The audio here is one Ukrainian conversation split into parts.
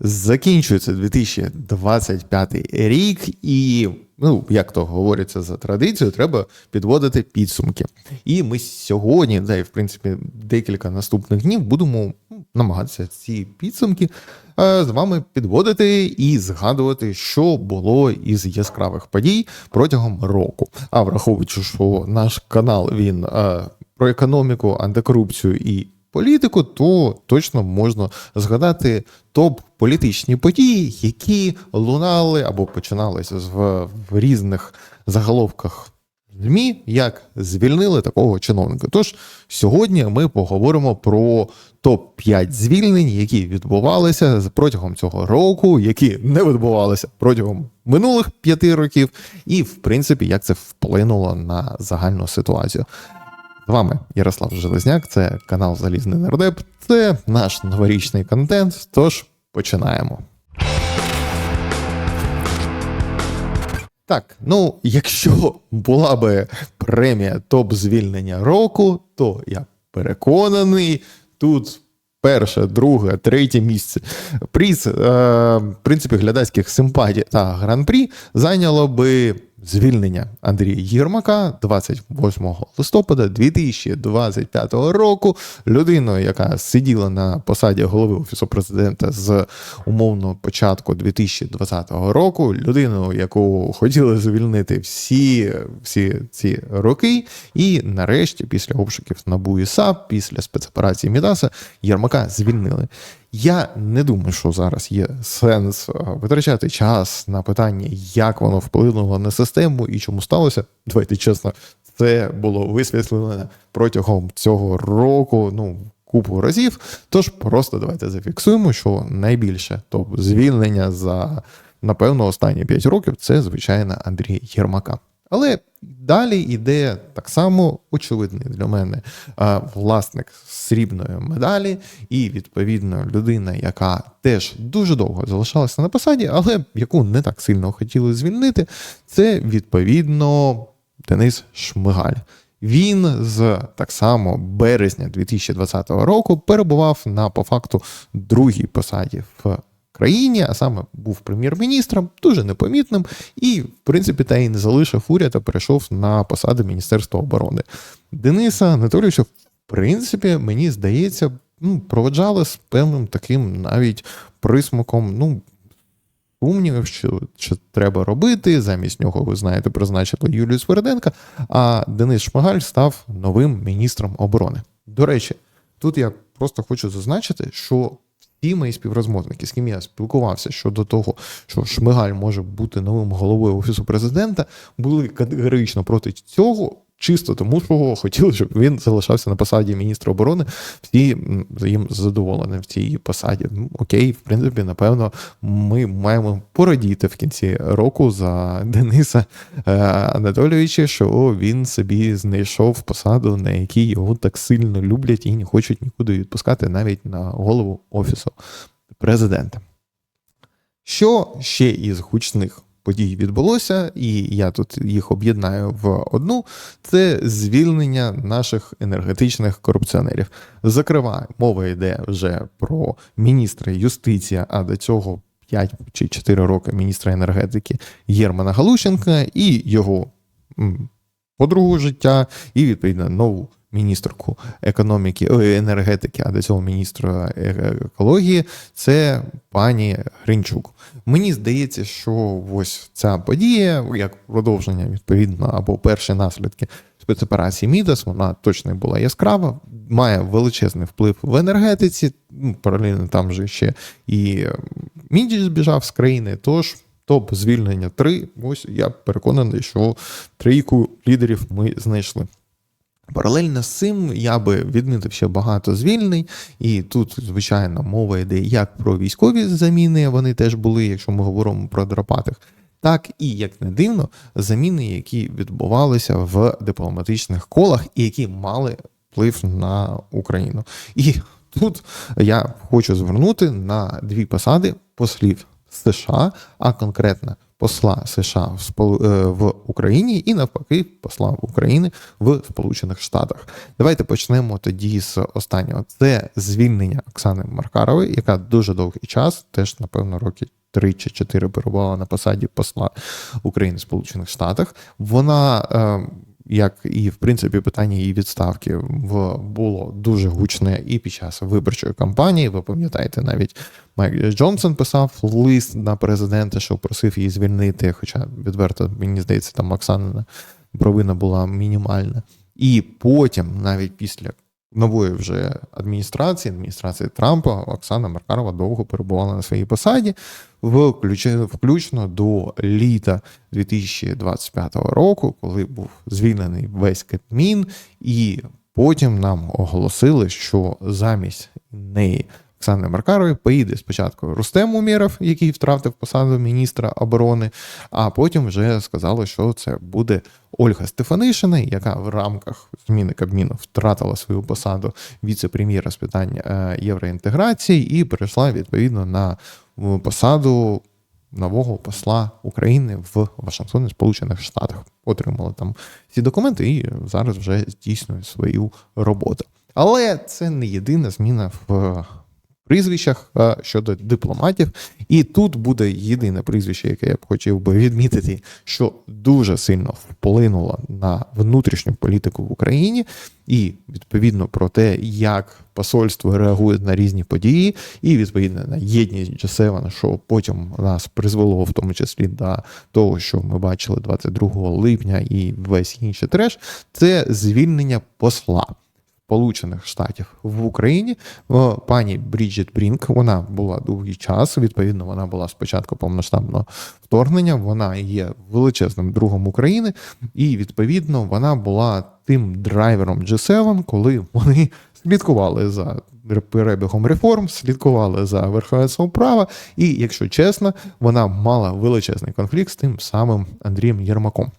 Закінчується 2025 рік, і, ну, як то говориться за традицією, треба підводити підсумки. І ми сьогодні, да, і в принципі, декілька наступних днів будемо ну, намагатися ці підсумки е, з вами підводити і згадувати, що було із яскравих подій протягом року. А враховуючи, що наш канал він е, про економіку, антикорупцію і політику, то точно можна згадати топ політичні події, які лунали або починалися в, в різних заголовках ЗМІ, як звільнили такого чиновника. Тож сьогодні ми поговоримо про топ 5 звільнень, які відбувалися протягом цього року, які не відбувалися протягом минулих п'яти років, і в принципі, як це вплинуло на загальну ситуацію. Вами Ярослав Железняк, це канал Залізний Нардеп, це наш новорічний контент. Тож починаємо. Так, ну якщо була би премія топ звільнення року, то я переконаний, тут перше, друге, третє місце. Приз, е, в принципі, глядацьких симпатій та гран-прі зайняло би звільнення Андрія Єрмака 28 листопада 2025 року. Людиною, яка сиділа на посаді голови офісу президента з умовного початку 2020 року, людиною, яку хотіли звільнити всі, всі ці роки, і нарешті, після обшуків НАБУ і САП, після спецоперації Мідаса, Єрмака звільнили. Я не думаю, що зараз є сенс е, витрачати час на питання, як воно вплинуло на систему і чому сталося. Давайте чесно, це було висвітлено протягом цього року. Ну. Купу разів, тож просто давайте зафіксуємо, що найбільше топ звільнення за напевно останні 5 років це звичайно Андрій Єрмака. Але далі йде так само очевидний для мене власник срібної медалі, і відповідно людина, яка теж дуже довго залишалася на посаді, але яку не так сильно хотіли звільнити, це відповідно Денис Шмигаль. Він з так само березня 2020 року перебував на по факту другій посаді в країні, а саме був прем'єр-міністром, дуже непомітним, і, в принципі, та й не залишив уряд, а перейшов на посади Міністерства оборони. Дениса Анатолійовича, в принципі, мені здається, ну, проведжали з певним таким навіть присмаком, ну. Сумнівів, що що треба робити. Замість нього, ви знаєте, призначили Юлію Сверденка, а Денис Шмигаль став новим міністром оборони. До речі, тут я просто хочу зазначити, що ті мої співрозмовники, з ким я спілкувався щодо того, що Шмигаль може бути новим головою офісу президента, були категорично проти цього. Чисто тому, що хотіли, щоб він залишався на посаді міністра оборони. Всі їм задоволені в цій посаді. Ну, окей, в принципі, напевно, ми маємо порадіти в кінці року за Дениса е, Анатолійовича, що він собі знайшов посаду, на якій його так сильно люблять і не хочуть нікуди відпускати навіть на голову офісу президента. Що ще із гучних подій відбулося, і я тут їх об'єднаю в одну: це звільнення наших енергетичних корупціонерів. Зокрема, мова йде вже про міністра юстиції, а до цього 5 чи 4 роки міністра енергетики Єрмана Галущенка і його подругу життя, і відповідно нову міністрку економіки енергетики, а до цього міністра екології, це пані Гринчук. Мені здається, що ось ця подія, як продовження відповідно, або перші наслідки спецоперації Мідас, вона точно була яскрава, має величезний вплив в енергетиці. Ну, паралельно там же ще і Мідіс збіжав з країни. Тож. Топ звільнення 3. Ось я переконаний, що трійку лідерів ми знайшли. Паралельно з цим я би відмітив ще багато звільнень, і тут, звичайно, мова йде як про військові заміни, вони теж були, якщо ми говоримо про Дропатих, так і, як не дивно, заміни, які відбувалися в дипломатичних колах і які мали вплив на Україну. І тут я хочу звернути на дві посади послів США, а конкретно посла США е, в Україні і навпаки посла України в Сполучених Штатах. Давайте почнемо тоді з останнього. Це звільнення Оксани Маркарової, яка дуже довгий час, теж напевно роки. Три чи чотири перебувала на посаді посла України в Сполучених Штатах. Вона, е, як і в принципі, питання її відставки в було дуже гучне і під час виборчої кампанії. Ви пам'ятаєте, навіть Майк Джонсон писав лист на президента, що просив її звільнити. Хоча відверто мені здається, там Оксанина провина була мінімальна. І потім, навіть після нової вже адміністрації, адміністрації Трампа, Оксана Маркарова довго перебувала на своїй посаді, включно, до літа 2025 року, коли був звільнений весь Кабмін, і потім нам оголосили, що замість неї. Оксани Маркарової поїде спочатку Рустем Умєров, який втратив посаду міністра оборони, а потім вже сказали, що це буде Ольга Стефанишина, яка в рамках зміни Кабміну втратила свою посаду віце-прем'єра з питань е, євроінтеграції і перейшла відповідно на е, посаду нового посла України в Вашингтоні, Сполучених Штатах. Отримала там ці документи і зараз вже здійснює свою роботу. Але це не єдина зміна в прізвищах щодо дипломатів. І тут буде єдине прізвище, яке я б хотів би відмітити, що дуже сильно вплинуло на внутрішню політику в Україні, і відповідно про те, як посольство реагує на різні події, і відповідно на єдність G7, що потім нас призвело в тому числі до того, що ми бачили 22 липня і весь інший треш, це звільнення посла. Сполучених Штатів в Україні пані Бріджит Брінк. Вона була довгий час. Відповідно, вона була спочатку повноштабного вторгнення. Вона є величезним другом України, і відповідно вона була тим драйвером G7, коли вони слідкували за перебігом реформ, слідкували за верховенством права. І, якщо чесно, вона мала величезний конфлікт з тим самим Андрієм Єрмаком.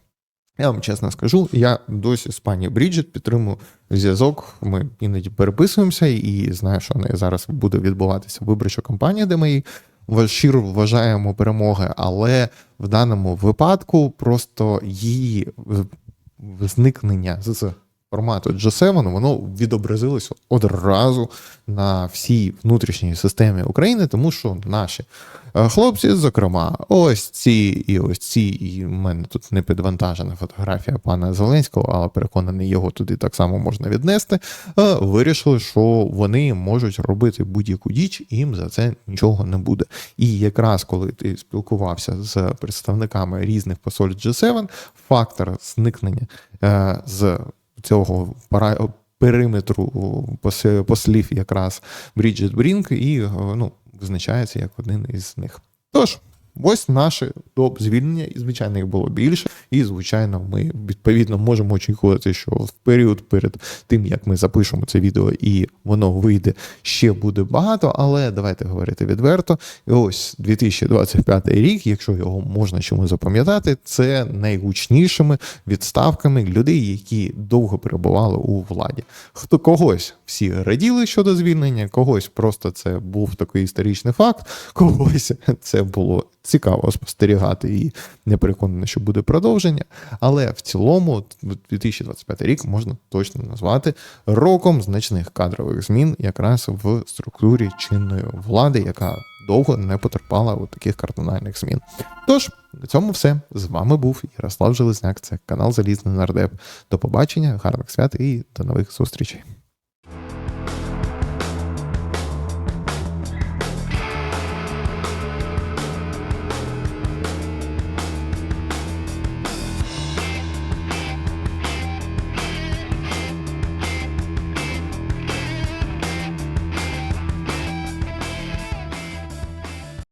Я вам чесно скажу, я досі з пані Бріджит підтримую зв'язок. Ми іноді переписуємося, і знаю, що не зараз буде відбуватися виборча кампанія, де ми її щиро вважаємо перемоги. Але в даному випадку просто її зникнення з формату G7, воно відобразилося одразу на всій внутрішній системі України, тому що наші е, хлопці, зокрема, ось ці і ось ці, і в мене тут не підвантажена фотографія пана Зеленського, але переконаний, його туди так само можна віднести. е, Вирішили, що вони можуть робити будь-яку діч, їм за це нічого не буде. І якраз коли ти спілкувався з представниками різних посольств G7, фактор зникнення е, з цього пара периметру пос- послів якраз Бріджит Брінк і ну, визначається як один із них. Тож, ось наше топ звільнення, і звичайно, їх було більше. І, звичайно, ми відповідно можемо очікувати, що в період перед тим, як ми запишемо це відео і воно вийде, ще буде багато. Але давайте говорити відверто. І ось 2025 рік, якщо його можна чому запам'ятати, це найгучнішими відставками людей, які довго перебували у владі. Хто когось всі раділи щодо звільнення, когось просто це був такий історичний факт, когось це було цікаво спостерігати і не переконаний, що буде продовження. Але в цілому, 2025 рік можна точно назвати роком значних кадрових змін, якраз в структурі чинної влади, яка довго не потерпала у таких кардинальних змін. Тож, на цьому все. З вами був Ярослав Железняк. Це канал Залізний Нардеп. До побачення, гарних свят і до нових зустрічей.